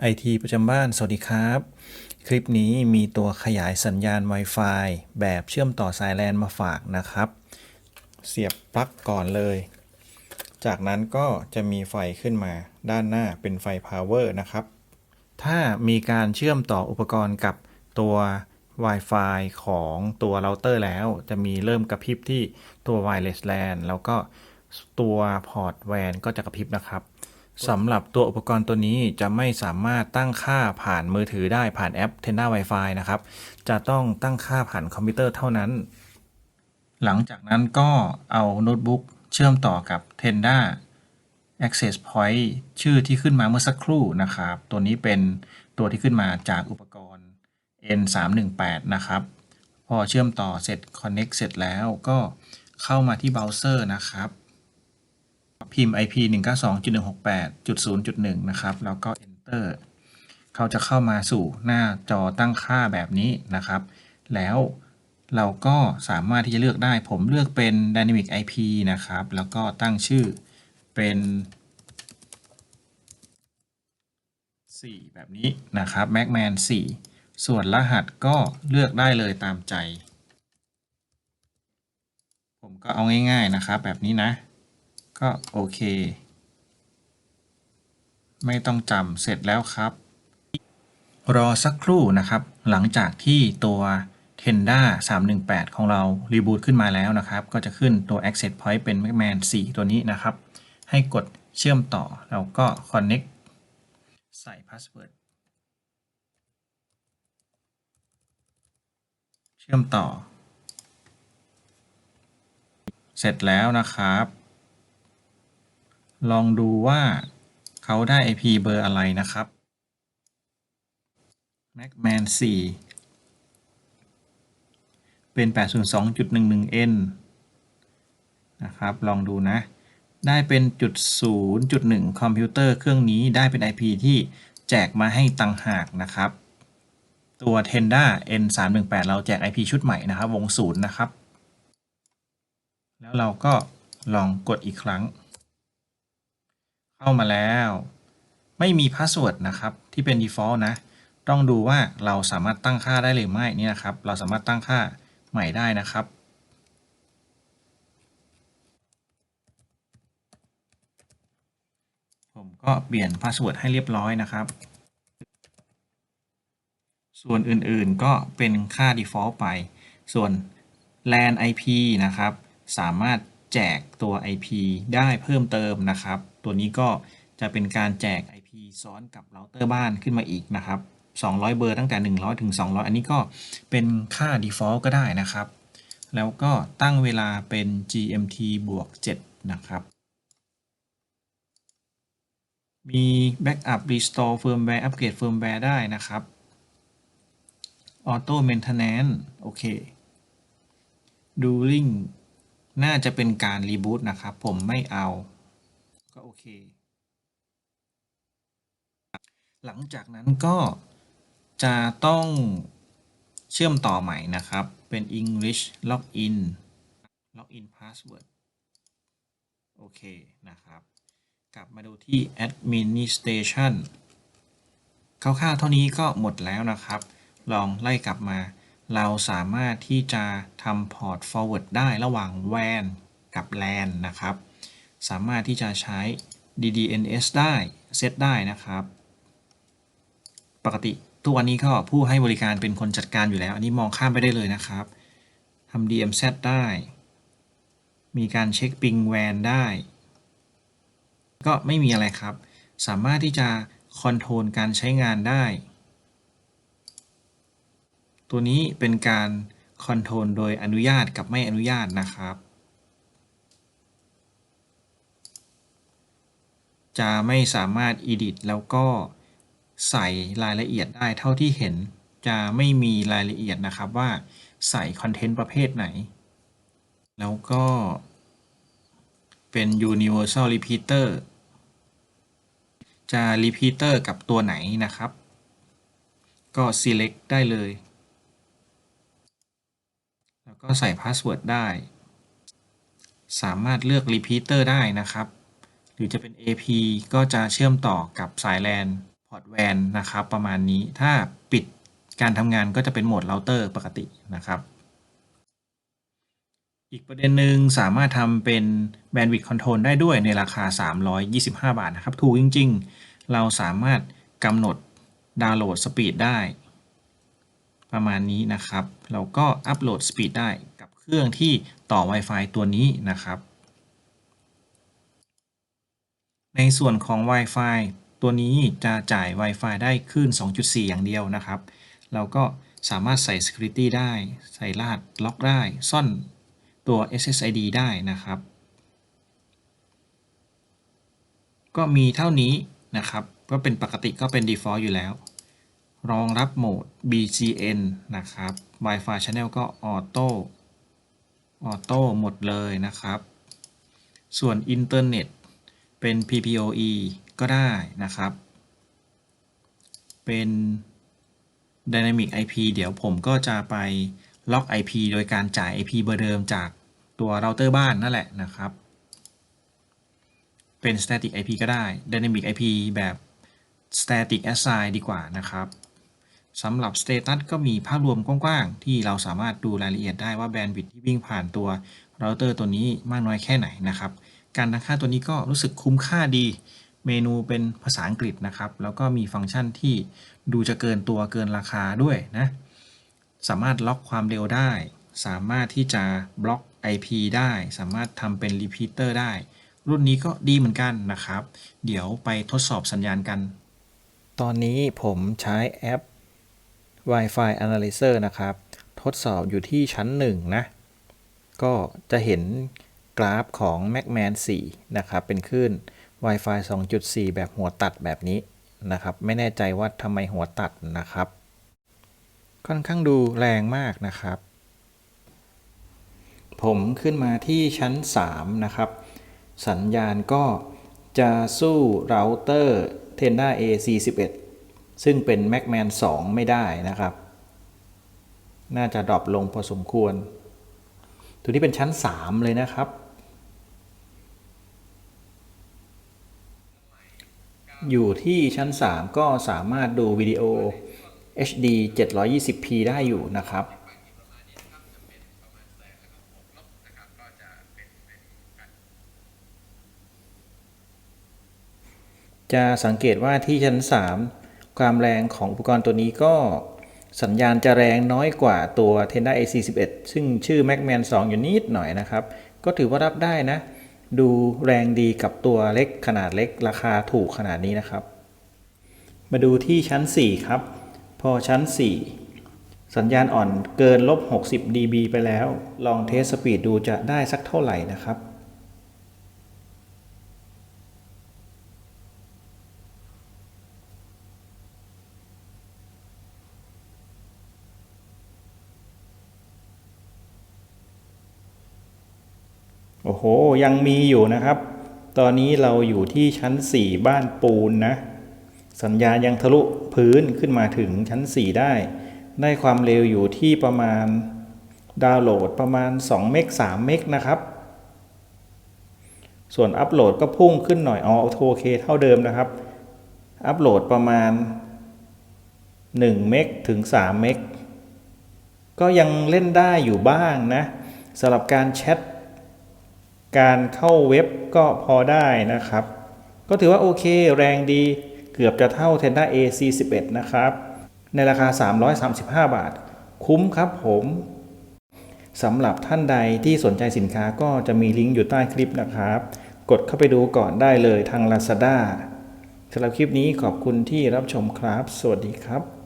ไอทีประจำบ้าน สวัสดีครับ คลิปนี้มีตัวขยายสัญญาณ Wi-Fi แบบเชื่อมต่อสายแลนมาฝากนะครับ เสียบปลั๊กก่อนเลย จากนั้นก็จะมีไฟขึ้นมาด้านหน้าเป็นไฟ Power นะครับ ถ้ามีการเชื่อมต่ออุปกรณ์กับตัว Wi-Fi ของตัวเราเตอร์แล้ว จะมีเริ่มกระพริบที่ตัว Wireless LAN แล้วก็ตัวพอร์ต WAN ก็จะกระพริบนะครับ สำหรับตัวอุปกรณ์ตัวนี้จะไม่สามารถตั้งค่าผ่านมือถือได้ผ่านแอป Tenda Wi-Fi นะครับ จะต้องตั้งค่าผ่านคอมพิวเตอร์เท่านั้น หลังจากนั้นก็เอาโน้ตบุ๊กเชื่อมต่อกับ Tenda Access Point ชื่อที่ขึ้นมาเมื่อสักครู่นะครับ ตัวนี้เป็นตัวที่ขึ้นมาจากอุปกรณ์ N318 นะครับ พอเชื่อมต่อเสร็จ Connect เสร็จแล้วก็เข้ามาที่เบราว์เซอร์นะครับ พิมพ์ IP 192.168.0.1 นะครับ แล้วก็ Enter เขาจะเข้ามาสู่หน้าจอตั้งค่าแบบนี้นะครับ แล้วเราก็สามารถที่จะเลือกได้ ผมเลือกเป็น Dynamic IP นะครับ แล้วก็ตั้งชื่อเป็น 4 แบบนี้นะครับ Macman 4 ส่วนรหัสก็เลือกได้เลยตามใจ ผมก็เอาง่ายๆนะครับแบบนี้นะ ก็โอเค ไม่ต้องจำเสร็จแล้วครับ รอสักครู่นะครับ หลังจากที่ตัว Tenda 318 ของเรารีบูตขึ้นมาแล้วนะครับ ก็จะขึ้นตัว Access Point เป็น Macman 4 ตัวนี้นะครับ ให้กดเชื่อมต่อแล้วก็ Connect ใส่ Password เชื่อมต่อ เสร็จแล้วนะครับ ลองดูว่าเขาได้ IP เบอร์อะไรนะครับ Macman 4 เป็น 802.11n นะครับ ลองดูนะ ได้เป็นจุด0.1 คอมพิวเตอร์เครื่องนี้ได้เป็น IP ที่แจกมาให้ตังหากนะครับ ตัว Tenda N318 เราแจก IP ชุดใหม่นะครับ วงศูนย์นะครับ แล้วเราก็ลองกดอีกครั้ง เข้ามาแล้ว ไม่มีพาสเวิร์ดนะครับที่เป็น default นะ ต้องดูว่าเราสามารถตั้งค่าได้หรือไม่นี่นะครับ เราสามารถตั้งค่าใหม่ได้นะครับผมก็เปลี่ยนพาสเวิร์ดให้เรียบร้อยนะครับ ส่วนอื่นๆก็เป็นค่า default ไป ส่วน LAN IP นะครับ สามารถ แจกตัว IP ได้เพิ่มเติมนะครับ ตัวนี้ก็จะเป็นการแจก IP ซ้อนกับเราเตอร์บ้านขึ้นมาอีกนะครับ 200 เบอร์ตั้งแต่ 100 ถึง 200 อันนี้ก็เป็นค่า default ก็ได้นะครับ แล้วก็ตั้งเวลาเป็น GMT บวก 7 นะครับ มี Backup Restore Firmware Upgrade Firmware ได้นะครับ Auto Maintenance โอเค During น่าจะเป็นการรีบูตนะครับ ผมไม่เอา ก็โอเค หลังจากนั้นก็จะต้องเชื่อมต่อใหม่นะครับ เป็น English Login Login Password โอเคนะครับ กลับมาดูที่ Administration คร่าวๆเท่านี้ก็หมดแล้วนะครับ ลองไล่กลับมา เราสามารถที่จะทำ port forward ได้ระหว่าง WAN กับ LAN นะครับ สามารถที่จะใช้ DDNS ได้เซตได้นะครับ ปกติทุกวันนี้ก็ผู้ให้บริการเป็นคนจัดการอยู่แล้ว อันนี้มองข้ามไปได้เลยนะครับทำ DMZ ได้ มีการเช็คปิง WAN ได้ ก็ไม่มีอะไรครับ สามารถที่จะคอนโทรลการใช้งานได้ ตัวนี้เป็นการคอนโทรลโดยอนุญาตกับไม่อนุญาตนะครับ จะไม่สามารถ edit แล้วก็ใส่รายละเอียดได้เท่าที่เห็นจะไม่มีรายละเอียดนะครับว่าใส่คอนเทนต์ประเภทไหน แล้วก็เป็น universal repeater จะ repeater กับตัวไหนนะครับ ก็ select ได้เลย ก็ใส่ password ได้ สามารถเลือก repeater ได้นะครับ หรือจะเป็น AP ก็จะเชื่อมต่อกับสาย LAN อร์ตแวนนะครับ ประมาณนี้ ถ้าปิดการทำงานก็จะเป็นโหมดเราเตอร์ปกตินะครับ อีกประเด็นหนึ่งสามารถทำเป็น Bandwidth Control ได้ด้วยในราคา 325 บาทนะครับ ถูกจริง ๆ เราสามารถกำหนดดาวน์โหลดสปีดได้ ประมาณนี้นะครับ เราก็อัปโหลดสปีดได้กับเครื่องที่ต่อ Wi-Fi ตัวนี้นะครับ ในส่วนของ Wi-Fi ตัวนี้จะจ่าย Wi-Fi ได้คลื่น 2.4 อย่างเดียวนะครับ เราก็สามารถใส่ Security ได้ ใส่รหัสล็อกได้ ซ่อนตัว SSID ได้นะครับ ก็มีเท่านี้นะครับ ก็เป็นปกติก็เป็น default อยู่แล้ว รองรับโหมด BGN นะครับ Wi-Fi Channel ก็ Auto Auto หมดเลยนะครับ ส่วนอินเทอร์เน็ตเป็น PPOE ก็ได้นะครับ เป็น Dynamic IP เดี๋ยวผมก็จะไปล็อก IP โดยการจ่าย IP เบอร์เดิมจากตัวเราเตอร์บ้านนั่นแหละนะครับ เป็น Static IP ก็ได้ Dynamic IP แบบ Static Assign ดีกว่านะครับ สำหรับ Status ก็มีภาพรวมกว้างๆ ที่เราสามารถดูรายละเอียดได้ว่าแบนด์วิดที่วิ่งผ่านตัวเราเตอร์ตัวนี้มากน้อยแค่ไหนนะครับ การตั้งค่าตัวนี้ก็รู้สึกคุ้มค่าดี เมนูเป็นภาษาอังกฤษนะครับ แล้วก็มีฟังก์ชันที่ดูจะเกินตัวเกินราคาด้วยนะ สามารถล็อกความเร็วได้ สามารถที่จะบล็อก IP ได้ สามารถทำเป็น repeater ได้ รุ่นนี้ก็ดีเหมือนกันนะครับ เดี๋ยวไปทดสอบสัญญาณกัน ตอนนี้ผมใช้แอป Wi-Fi Analyzer นะครับ ทดสอบอยู่ที่ชั้น 1 นะ ก็จะเห็นกราฟของ MacMan 4 นะครับ เป็นคลื่น Wi-Fi 2.4 แบบหัวตัดแบบนี้นะครับ ไม่แน่ใจว่าทำไมหัวตัดนะครับ ค่อนข้างดูแรงมากนะครับ ผมขึ้นมาที่ชั้น 3 นะครับ สัญญาณก็จะสู้เราเตอร์ Tenda AC11 ซึ่งเป็น MacMan 2ไม่ได้นะครับ น่าจะดรอปลงพอสมควร ตัวนี้เป็นชั้น 3 เลยนะครับ อยู่ที่ชั้น 3 ก็สามารถดูวิดีโอ HD 720p ได้อยู่นะครับจะสังเกตว่าที่ชั้น 3 ความแรงของอุปกรณ์ตัวนี้ก็สัญญาณจะแรงน้อยกว่าตัว Tenda AC11 ซึ่งชื่อ MacMan 2 อยู่นิดหน่อยนะครับ ก็ถือว่ารับได้นะ ดูแรงดีกับตัวเล็กขนาดเล็กราคาถูกขนาดนี้นะครับ มาดูที่ชั้น 4 ครับ พอชั้น 4 สัญญาณอ่อนเกินลบ 60 dB ไปแล้ว ลองเทสสปีดดูจะได้สักเท่าไหร่นะครับ โอ้โห ยังมีอยู่นะครับ ตอนนี้เราอยู่ที่ชั้น 4 บ้านปูนนะ สัญญาณยังทะลุพื้นขึ้นมาถึงชั้น 4 ได้ ได้ความเร็วอยู่ที่ประมาณดาวน์โหลดประมาณ 2 เมก3 เมกนะครับ ส่วนอัปโหลดก็พุ่งขึ้นหน่อยอ๋อโอเคเท่าเดิมนะครับ อัปโหลดประมาณ 1 เมกถึง 3 เมกก็ยังเล่นได้อยู่บ้างนะสำหรับการแชท การเข้าเว็บก็พอได้นะครับ ก็ถือว่าโอเคแรงดีเกือบจะเท่า Tenda AC11 นะครับ ในราคา 335 บาท คุ้มครับผมสำหรับท่านใดที่สนใจสินค้าก็จะมีลิงก์อยู่ใต้คลิปนะครับ กดเข้าไปดูก่อนได้เลยทาง Lazada สำหรับคลิปนี้ขอบคุณที่รับชมครับ สวัสดีครับ